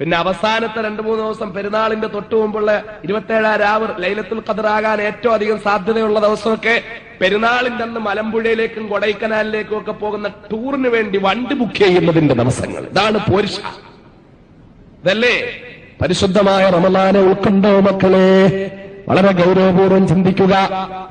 പിന്നെ അവസാനത്തെ രണ്ടു മൂന്ന് ദിവസം പെരുന്നാളിന്റെ തൊട്ടു മുമ്പുള്ള ഇരുപത്തേഴാം രാവ് ലൈലത്തുൽ ഖദറാകാൻ ഏറ്റവും അധികം സാധ്യതയുള്ള ദിവസമൊക്കെ പെരുന്നാളിന്റെ അന്ന് മലമ്പുഴയിലേക്കും കൊടൈക്കനാലിലേക്കും ഒക്കെ പോകുന്ന ടൂറിന് വേണ്ടി വണ്ടി ബുക്ക് ചെയ്യുന്നതിന്റെ ദിവസങ്ങൾ. ഇതാണ് പോരിഷ ഇതല്ലേ? പരിശുദ്ധമായ റമലാനെ ഉൾക്കൊണ്ടോ മക്കളെ? വളരെ ഗൗരവപൂർവം ചിന്തിക്കുക.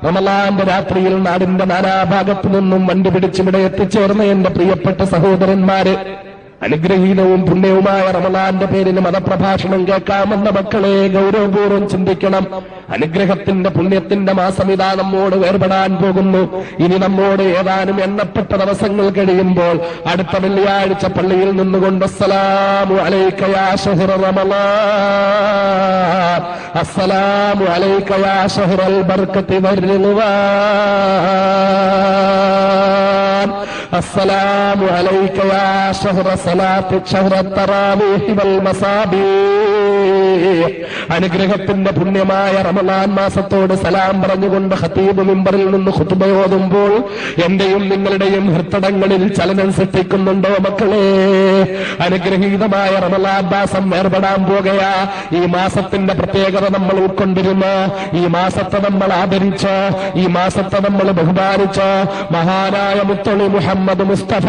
റമലാന്റെ രാത്രിയിൽ നാടിന്റെ നാനാഭാഗത്തു നിന്നും വണ്ടി പിടിച്ചിവിടെ എത്തിച്ചേർന്ന എന്റെ പ്രിയപ്പെട്ട സഹോദരന്മാര് അനുഗ്രഹീതവും പുണ്യവുമായ റമലാന്റെ പേരിന് മതപ്രഭാഷണം കേൾക്കാമെന്ന മക്കളെ ഗൗരവപൂർവം ചിന്തിക്കണം. അനുഗ്രഹത്തിന്റെ പുണ്യത്തിന്റെ മാസം ഇതാ നമ്മോട് വേർപെടാൻ പോകുന്നു. ഇനി നമ്മോട് ഏതാനും എണ്ണപ്പെട്ട ദിവസങ്ങൾ കഴിയുമ്പോൾ അടുത്ത വെള്ളിയാഴ്ച പള്ളിയിൽ നിന്നുകൊണ്ട് അസ്സലാമു അലൈക്കയാ ഷഹ്റ റമളാൻ അസ്സലാമു അലൈക്കയാ അസ്സലാമു صلاة شهر التراويح والمصابيح അനുഗ്രഹത്തിന്റെ പുണ്യമായ റമലാൻ മാസത്തോട് സലാം പറഞ്ഞുകൊണ്ട് ഹത്തീബ് മിമ്പറിൽ നിന്ന് ഹുത്തുബയോതുമ്പോൾ എന്റെയും നിങ്ങളുടെയും ഹൃത്തടങ്ങളിൽ ചലനം സൃഷ്ടിക്കുന്നുണ്ടോ മക്കളെ? അനുഗ്രഹീതമായ റമലാൻ മാസം ഏർപ്പെടാൻ പോകയാ. ഈ മാസത്തിന്റെ പ്രത്യേകത നമ്മൾ ഉൾക്കൊണ്ടിരുന്ന ഈ മാസത്തെ നമ്മൾ ആദരിച്ച ഈ മാസത്തെ നമ്മൾ ബഹുമാനിച്ച മഹാനായ മുത്തളി മുഹമ്മദ് മുസ്തഫ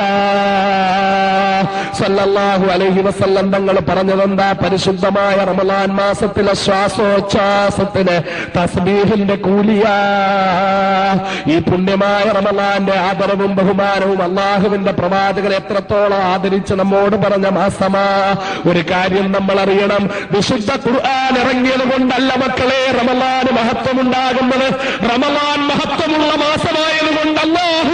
സല്ലല്ലാഹു അലൈഹി വസല്ലം തങ്ങൾ പറഞ്ഞതെന്താ? പരിശുദ്ധമായ റമലാൻ മാസത്തിലെ ശ്വാസോച്ഛ്വാസത്തിന് തസ്ബീഹിന്റെ കൂലിയാ. ഈ പുണ്യമായ റമദാന്റെ ആദരവും ബഹുമാനവും അള്ളാഹുവിന്റെ പ്രവാചകൻ എത്രത്തോളം ആദരിച്ച് നമ്മോട് പറഞ്ഞ മാസമാ. ഒരു കാര്യം നമ്മൾ അറിയണം വിശുദ്ധ ഖുർആൻ ഇറങ്ങിയത് കൊണ്ടല്ല മക്കളെ റമദാന് മഹത്വമുണ്ടാകുന്നത്. റമദാൻ മഹത്വമുള്ള മാസമായത് കൊണ്ട് അള്ളാഹു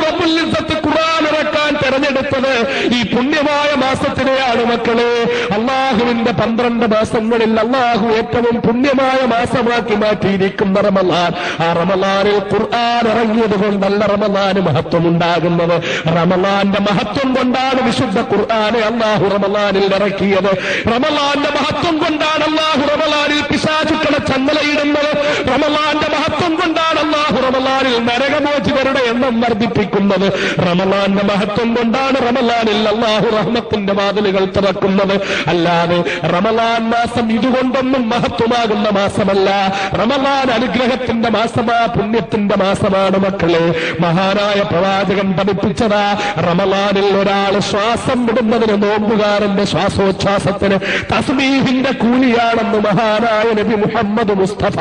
തെരഞ്ഞെടുത്തത് ഈ പുണ്യമായ മാസത്തിനെയാണ് മക്കളെ. അള്ളാഹുവിന്റെ പന്ത്രണ്ട് മാസങ്ങളിൽ അള്ളാഹു ഏറ്റവും പുണ്യമായ മാസമാക്കി മാറ്റിയിരിക്കുന്ന റമലാൻ. ആ റമലാനിൽ ഖുർആൻ ഇറങ്ങിയത് നല്ല റമലാന് മഹത്വം ഉണ്ടാകുന്നത് റമലാന്റെ മഹത്വം കൊണ്ടാണ് വിശുദ്ധ ഖുർആാനെ അള്ളാഹു റമലാനിൽ ഇറക്കിയത്. റമലാന്റെ മഹത്വം കൊണ്ടാണ് അള്ളാഹു റമലാനിൽ പിശാചുക്കളെ ചങ്ങലയിടുന്നത് റമലാന്റെ മഹത്വം കൊണ്ടാണ് അള്ളാഹു റമലാനിൽ നരകമോചിതരുടെ എണ്ണം വർദ്ധിപ്പിക്കുന്നത്. റമലാന്റെ മഹത്വം കൊണ്ടാണ് റമലാനിൽ അള്ളാഹു റഹ്മത്തിന്റെ വാതിലുകൾ തുറക്കുന്നത്. അല്ലാതെ റമലാൻ മാസം ഇതുകൊണ്ടൊന്നും മഹത്വമാകുന്ന മാസമല്ല. റമലാൻ അനുഗ്രഹത്തിന്റെ മാസമാ പുണ്യത്തിന്റെ മാസമാണ് മക്കളെ. മഹാനായ പ്രവാചകൻ പഠിപ്പിച്ചതാ റമലാനിൽ ഒരാൾ ശ്വാസം വിടുന്നതിന് നോമ്പുകാരന്റെ ശ്വാസോച്ഛ്വാസത്തിന് തസ്മീഹിന്റെ കൂലിയാണെന്ന് മഹാനായ നബി മുഹമ്മദ് മുസ്തഫ.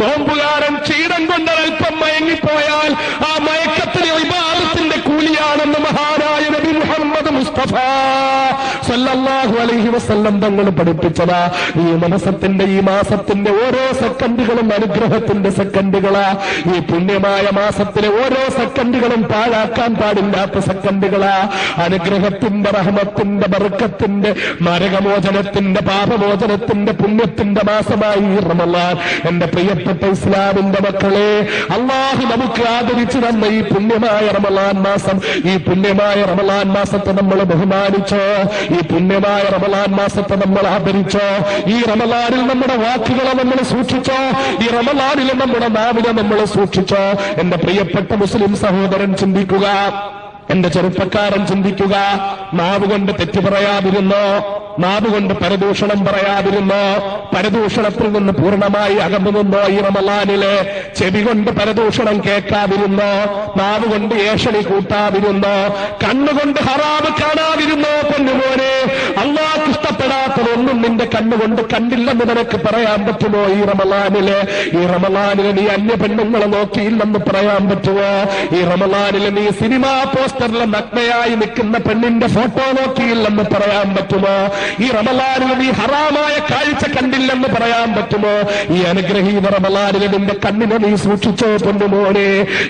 നോമ്പുകാരൻ ക്ഷീണം കൊണ്ട് അല്പം മയങ്ങിപ്പോയാൽ ആ മയക്കത്തിന് വിഭാഗത്തിന്റെ കൂലിയാണെന്ന് മഹാനായ നബി മുഹമ്മദ് മുസ്തഫ. സല്ലല്ലാഹു അലൈഹി വസല്ലം തങ്ങൾ പഠിപ്പിച്ചതാ. ഈ മനസ്സത്തിന്റെ ഈ മാസത്തിന്റെ ഓരോ സെക്കൻഡുകളും അനുഗ്രഹത്തിന്റെ സെക്കൻഡുകളാ. ഈ പുണ്യമായ മാസത്തിലെ ഓരോ സെക്കൻഡുകളും പാഴാക്കാൻ പാടില്ലാത്ത സെക്കൻഡുകളാ. അനുഗ്രഹത്തിന്റെ റഹമത്തിന്റെ ബർക്കത്തിന്റെ നരകമോചനത്തിന്റെ പാപമോചനത്തിന്റെ പുണ്യത്തിന്റെ മാസമായി റമല്ലാൻ എന്റെ പ്രിയപ്പെട്ട ഇസ്ലാമിന്റെ മക്കളെ അള്ളാഹു നമുക്ക് ആദരിച്ചു തന്ന ഈ പുണ്യമായ റമലാൻ മാസം ഈ പുണ്യമായ റമലാൻ മാസത്തെ നമ്മൾ ബഹുമാനിച്ചോ ഈ പുണ്യമായ റമലാൻ മാസത്തെ നമ്മൾ ആദരിച്ചോ ഈ റമലാനിൽ നമ്മുടെ വാക്കുകളെ നമ്മൾ സൂക്ഷിച്ചോ ഈ റമലാനിൽ നമ്മുടെ നാവിനെ നമ്മൾ സൂക്ഷിച്ചോ. എന്റെ പ്രിയപ്പെട്ട മുസ്ലിം സഹോദരൻ ചിന്തിക്കുക എന്റെ ചെറുപ്പക്കാരൻ ചിന്തിക്കുക നാവ് കൊണ്ട് തെറ്റു പറയാതിരുന്നോ നാവ് കൊണ്ട് പരദൂഷണം പറയാതിരുന്നോ പരദൂഷണത്തിൽ നിന്ന് പൂർണമായി അകന്നു നിന്നോ ഈ റമലാനിലെ ചെവി കൊണ്ട് പരദൂഷണം കേൾക്കാതിരുന്നോ നാവ് കൊണ്ട് ഏഷണി കൂട്ടാതിരുന്നോ കണ്ണുകൊണ്ട് ഹറാബ് കാണാതിരുന്നോ പൊന്നുമോനെ അള്ളാഹ് ഇഷ്ടപ്പെടാത്തതൊന്നും നിന്റെ കണ്ണുകൊണ്ട് കണ്ടില്ലെന്ന് നിനക്ക് പറയാൻ പറ്റുമോ ഈ റമലാനിൽ? ഈ റമലാനിൽ നീ അന്യ പെണ്ണുങ്ങളെ നോക്കിയില്ലെന്ന് പറയാൻ പറ്റുമോ? ഈ റമലാനിൽ നീ സിനിമാ പോസ്റ്ററിലെ നഗ്നയായി നിൽക്കുന്ന പെണ്ണിന്റെ ഫോട്ടോ നോക്കിയില്ലെന്ന് പറയാൻ പറ്റുമോ? ഈ റമലാനിൽ നീ ഹറാമായ കാഴ്ച കണ്ടില്ലെന്ന് പറയാൻ പറ്റുമോ? ഈ അനുഗ്രഹീത റമലാനിൽ നിന്റെ കണ്ണിനെ നീ സൂക്ഷിച്ചോ പൊന്നുമോനെ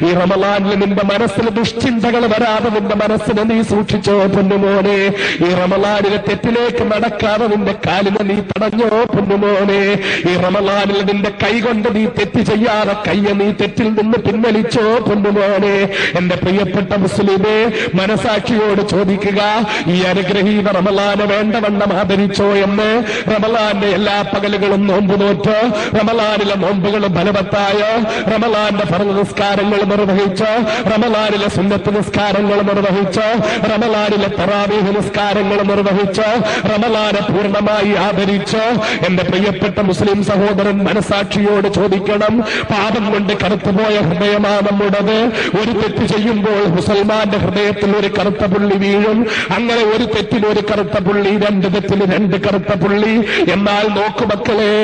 ഈ റമലാനിൽ നിന്റെ മനസ്സിൽ ദുഷ്ചിന്തകൾ വരാതെ നിന്റെ മനസ്സിനെ നീ സൂക്ഷിച്ചോ പൊന്നുമോനെ ഈ റമലാനിലെ തെറ്റിലേക്ക് നടക്കാതെ നിന്റെ കാലിനെ നീ തടഞ്ഞോ പൊന്നുമോനെ ഈ റമലാനിൽ നിന്റെ കൈ കൊണ്ട് നീ തെറ്റ് ചെയ്യാതെ കയ്യെ നീ തെറ്റിൽ നിന്ന് പിൻവലിച്ചോ പൊന്നുമോനെ എന്റെ പ്രിയപ്പെട്ട മുസ്ലിമേ മനസാക്ഷിയോട് ചോദിക്കുക ഈ അനുഗ്രഹീത റമലാന് വേണ്ടവണ്ണം ആദരിച്ചോ എന്ന്? റമലാന്റെ എല്ലാ പകലുകളും നോമ്പ് നോറ്റ് റമലാനിലെ നോമ്പുകൾ ഫലവത്തായോ റമലാന്റെ ഫറ നിസ്കാരങ്ങൾ നിർവഹിച്ച് റമലാനിലെ സുന്നത്ത് നിസ്കാരങ്ങൾ നിർവഹിച്ച് റമലാനിലെ തറാവീഹ് നിസ്കാരങ്ങൾ നിർവഹിച്ച് റമലാനെ പൂർണമായി ആദരിച്ച് എന്റെ പ്രിയപ്പെട്ട മുസ്ലിം സഹോദരൻ മനസാക്ഷിയോട് ചോദിക്കണം പാപം കൊണ്ട് കറുത്തുപോയ ഹൃദയമാണ് നമ്മുടേത്? ഒരു തെറ്റ് ചെയ്യുമ്പോൾ മുസൽമാന്റെ ഹൃദയത്തിൽ ഒരു കറുത്ത പുള്ളി വീഴും. അങ്ങനെ ഒരു തെറ്റിൽ ഒരു കറുത്ത പുള്ളി രണ്ട് തെറ്റിൽ രണ്ട് കറുത്ത പുള്ളി. എന്നാൽ നോക്കു മക്കളെ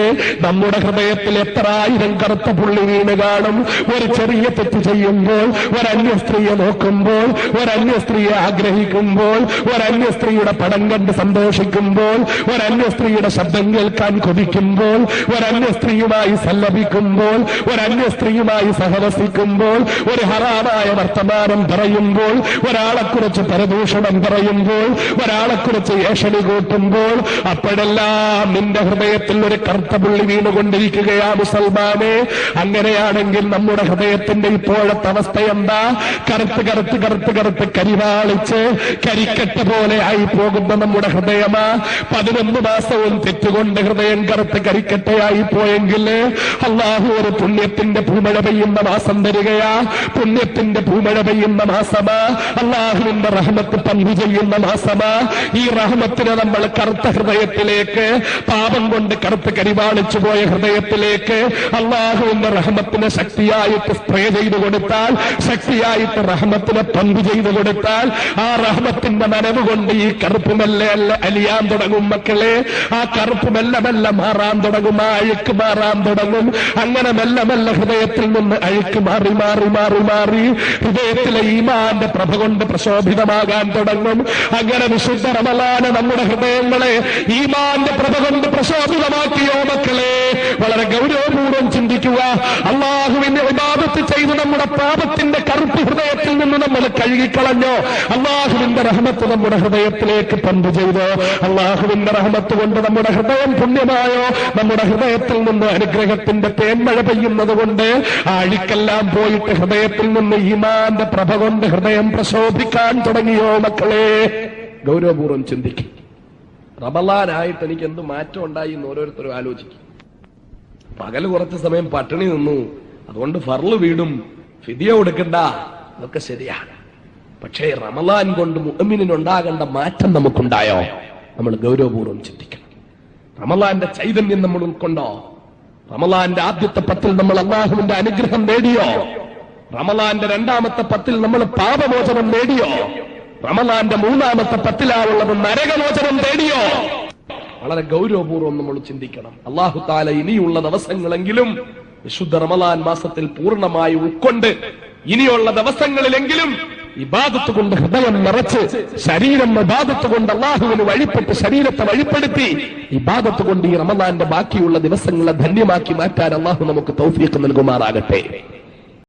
നമ്മുടെ ഹൃദയത്തിൽ എത്ര ആയിരം കറുത്ത പുള്ളി വീണ് കാണും. ഒരു ചെറിയ തെറ്റ് ചെയ്യുമ്പോൾ ഒരന്യ സ്ത്രീയെ നോക്കുമ്പോൾ ഒരന്യ സ്ത്രീയെ ആഗ്രഹിക്കുമ്പോൾ ഒരന്യ സ്ത്രീയുടെ പടം കണ്ട് സന്തോഷിക്കുമ്പോൾ ഒരന്യ സ്ത്രീയുടെ ശബ്ദം കേൾക്കാൻ കൊതിക്കുമ്പോൾ ഒരന്യ സ്ത്രീയുമായി സല്ലപിക്കുമ്പോൾ ഒരന്യ സ്ത്രീയുമായി സഹവസിക്കുമ്പോൾ ഒരു ഹറാമായ വർത്തമാനം പറയുമ്പോൾ ഒരാളെക്കുറിച്ച് പരദൂഷണം പറയുമ്പോൾ ഒരാളെക്കുറിച്ച് ഏഷണി കൂട്ടുമ്പോൾ അപ്പോഴെല്ലാം നിന്റെ ഹൃദയത്തിൽ ഒരു കറുത്ത പുള്ളി വീണുകൊണ്ടിരിക്കുകയാ മുസൽമാനെ അങ്ങനെയാണെങ്കിൽ നമ്മുടെ ഹൃദയത്തിന്റെ ഇപ്പോഴത്തെ അവസ്ഥ എന്താ? കറുത്ത് കറുത്ത് കറുത്ത് കറുത്ത് കരിവാളിച്ച് കരിക്കട്ട പോലെ ആയി പോകുന്ന നമ്മുടെ ഹൃദയമാ. പതിനൊന്ന് മാസവും തെറ്റുകൊണ്ട് ഹൃദയം കറുത്ത് കരിക്കട്ടയായി പോയെങ്കിൽ അള്ളാഹു ഒരു പുണ്യത്തിന്റെ പൂമഴ പെയ്യുന്ന മാസം തരികയാ. പുണ്യത്തിന്റെ പൂമഴ പെയ്യുന്ന മാസമാ. അള്ളാഹുവിന്റെ റഹ്മത്ത് പങ്കു ചെയ്യുന്ന മാസമാ ഈ റഹ്മത്തിനെ നമ്മൾ കറുത്ത ഹൃദയത്തിലേക്ക് പാപം കൊണ്ട് കറുത്ത് കരിവാളിച്ചു പോയ ഹൃദയത്തിലേക്ക് അള്ളാഹുവിന്റെ റഹ്മത്തിനെ ശക്തിയായിട്ട് സ്പ്രേ ചെയ്തു കൊടുത്താൽ ശക്തിയായിട്ട് റഹ്മത്തിനെ പങ്കു ചെയ്തു കൊടുത്താൽ ആ റഹ്മത്തിന്റെ നനവ് കൊണ്ട് ഈ കറുപ്പ് മെല്ലെ അലിയാൻ തുടങ്ങും മക്കളെ. ആ കറുപ്പ് മെല്ലെ മെല്ലെ മാറാൻ തുടങ്ങും ആ അഴുക്ക് മാറാൻ തുടങ്ങും. അങ്ങനെ മെല്ലെ മെല്ലെ ഹൃദയത്തിൽ നിന്ന് അഴുക്ക് മാറി മാറി മാറി മാറി ഹൃദയത്തിലെ ഈമാന്റെ പ്രഭ കൊണ്ട് പ്രശോഭിതമാകാൻ തുടങ്ങും. അങ്ങനെ വിശുദ്ധ റമലാന നമ്മുടെ ഹൃദയങ്ങളെ ഈമാന്റെ പ്രഭ കൊണ്ട് പ്രശോഭിതമാക്കിയോ മക്കളെ? വളരെ ഗൗരവപൂർവം ചിന്തിക്കുക. അള്ളാഹുവിന്റെ വിവാദത്ത് ചെയ്ത് നമ്മുടെ പാപത്തിന്റെ കറുപ്പ് ഹൃദയത്തിൽ നിന്ന് നമ്മൾ കഴുകിക്കളഞ്ഞോ? അള്ളാഹുവിന്റെ റഹമത്ത് നമ്മുടെ ഹൃദയത്തിലേക്ക് പമ്പ് ചെയ്തോ? അള്ളാഹുവിന്റെ റഹമത്ത് കൊണ്ട് നമ്മുടെ ഹൃദയം പുണ്യമായോ? നമ്മുടെ ഹൃദയത്തിൽ നിന്ന് അനുഗ്രഹത്തിന്റെ തേന്മഴ പെയ്യുന്നത് കൊണ്ട് അഴിക്കെല്ലാം പോയിട്ട് ഹൃദയത്തിൽ നിന്ന് ഈമാന്റെ പ്രഭ കൊണ്ട് ഹൃദയം പ്രശോഭിക്കാൻ തുടങ്ങിയോ മക്കളെ? ഗൗരവപൂർവം ചിന്തിക്കും. റബലാനായിട്ട് എനിക്ക് എന്ത് മാറ്റം ഉണ്ടായി എന്ന് ഓരോരുത്തരും ആലോചിക്കും. പകൽ കുറച്ച് സമയം പട്ടിണി നിന്നു. അതുകൊണ്ട് ഫർൾ വീടും ഫിദിയ കൊടുക്കണ്ട. അതൊക്കെ ശരിയാണ്. പക്ഷേ റമലാൻ കൊണ്ട് മുഅമ്മിനുണ്ടാകേണ്ട മാറ്റം നമുക്കുണ്ടായോ? നമ്മൾ ഗൗരവപൂർവം ചിന്തിക്കണം. റമലാന്റെ ചൈതന്യം നമ്മൾ ഉൾക്കൊണ്ടോ? റമലാന്റെ ആദ്യത്തെ പത്തിൽ നമ്മൾ അള്ളാഹുവിന്റെ അനുഗ്രഹം നേടിയോ? റമലാന്റെ രണ്ടാമത്തെ പത്തിൽ നമ്മൾ പാപമോചനം നേടിയോ? റമലാന്റെ മൂന്നാമത്തെ പത്തിലാവുള്ളത് നരകമോചനം നേടിയോ? വളരെ ഗൗരവപൂർവം നമ്മൾ ചിന്തിക്കണം. അള്ളാഹു താല ഇനിയുള്ള ദിവസങ്ങളെങ്കിലും വിശുദ്ധ റമലാൻ മാസത്തിൽ പൂർണമായി ഉൾക്കൊണ്ട് ഇനിയുള്ള ദിവസങ്ങളിലെങ്കിലും ഇബാദത്ത് കൊണ്ട് ഹൃദയം നിറച്ച് ശരീരം ഇബാദത്ത് കൊണ്ട് അള്ളാഹുവിന് വഴിപ്പെട്ട് ശരീരത്തെ വഴിപ്പെടുത്തി ഇബാദത്ത് കൊണ്ട് ഈ റമദാന്റെ ബാക്കിയുള്ള ദിവസങ്ങളെ ധന്യമാക്കി മാറ്റാൻ അള്ളാഹു നമുക്ക് തൗഫീഖ് നൽകുമാറാകട്ടെ.